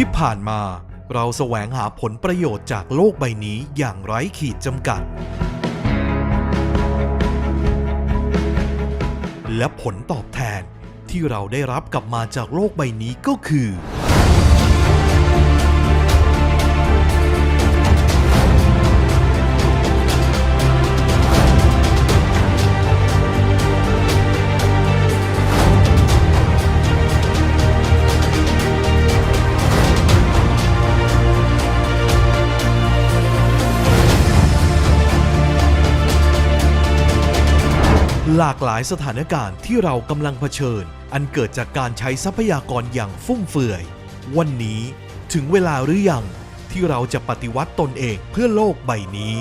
ที่ผ่านมาเราแสวงหาผลประโยชน์จากโลกใบนี้อย่างไร้ขีดจำกัด และผลตอบแทนที่เราได้รับกลับมาจากโลกใบนี้ก็คือ หลากหลายสถานการณ์ที่เรากำลังเผชิญ อันเกิดจากการใช้ทรัพยากรอย่างฟุ่มเฟือย วันนี้ถึงเวลาหรือยังที่เราจะปฏิวัติตนเองเพื่อโลกใบนี้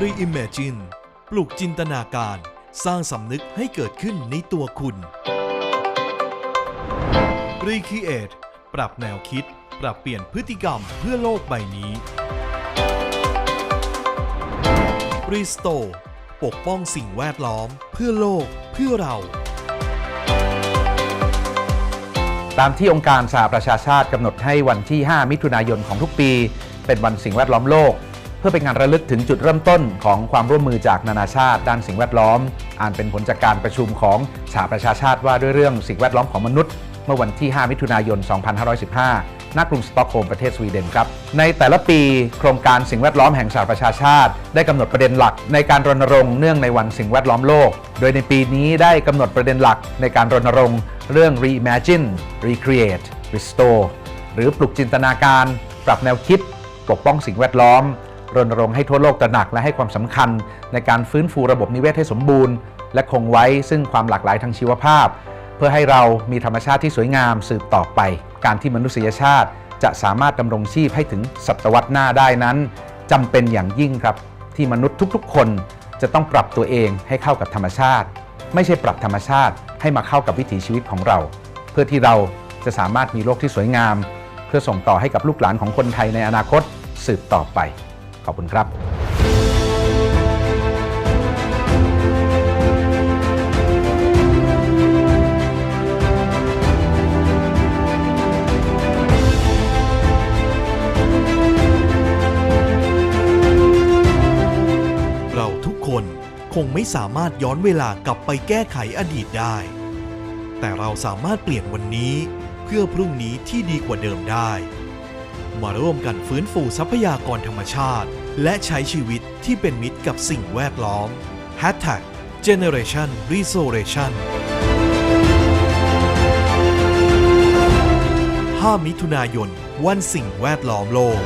Reimagine ปลุกจินตนาการ สร้างสำนึกให้เกิดขึ้นในตัวคุณ Recreate ปรับแนวคิด ปรับเปลี่ยนพฤติกรรมเพื่อโลกใบนี้ Restore ปกป้องสิ่งแวดล้อม เพื่อโลก เพื่อเรา ตามที่องค์การสหประชาชาติกำหนดให้วันที่ 5 มิถุนายนของทุกปี เป็นวันสิ่งแวดล้อมโลก เพื่อเป็นการระลึกถึงจุดเริ่มต้นของความร่วมมือจากนานาชาติ ด้านสิ่งแวดล้อมอ่านเป็นผลจากการประชุมของสหประชาชาติว่าด้วยเรื่องสิ่งแวดล้อมของมนุษย์ เมื่อวันที่ 5 มิถุนายน 2515 ณ กรุงสต็อกโฮล์มประเทศสวีเดนครับ ในแต่ละปีโครงการสิ่งแวดล้อมแห่งสหประชาชาติ ได้กำหนดประเด็นหลักในการรณรงค์เนื่องในวันสิ่งแวดล้อมโลก โดยในปีนี้ได้กำหนดประเด็นหลักในการรณรงค์เรื่อง reimagine recreate restore หรือปลุกจินตนาการ ปรับแนวคิด ปกป้องสิ่งแวดล้อม รณรงค์ให้ทั่วโลกตระหนักและให้ความสำคัญ ในการฟื้นฟูระบบนิเวศให้สมบูรณ์ และคงไว้ซึ่งความหลากหลายทางชีวภาพ เพื่อให้เรามีธรรมชาติที่สวยงามสืบต่อไป การที่มนุษยชาติจะสามารถดำรงชีพให้ถึงศตวรรษหน้าได้นั้นจำเป็นอย่างยิ่งครับ ที่มนุษย์ทุกๆ คนจะต้องปรับตัวเองให้เข้ากับธรรมชาติ ไม่ใช่ปรับธรรมชาติให้มาเข้ากับวิถีชีวิตของเรา เพื่อที่เราจะสามารถมีโลกที่สวยงาม เพื่อส่งต่อให้กับลูกหลานของคนไทยในอนาคตสืบต่อไป ขอบคุณครับ คงไม่สามารถย้อนเวลากลับไปแก้ไขอดีตได้ แต่เราสามารถเปลี่ยนวันนี้เพื่อพรุ่งนี้ที่ดีกว่าเดิมได้ มาร่วมกันฟื้นฟูทรัพยากรธรรมชาติ และใช้ชีวิตที่เป็นมิตรกับสิ่งแวดล้อม #Generation Restoration 5 มิถุนายน วันสิ่งแวดล้อมโลก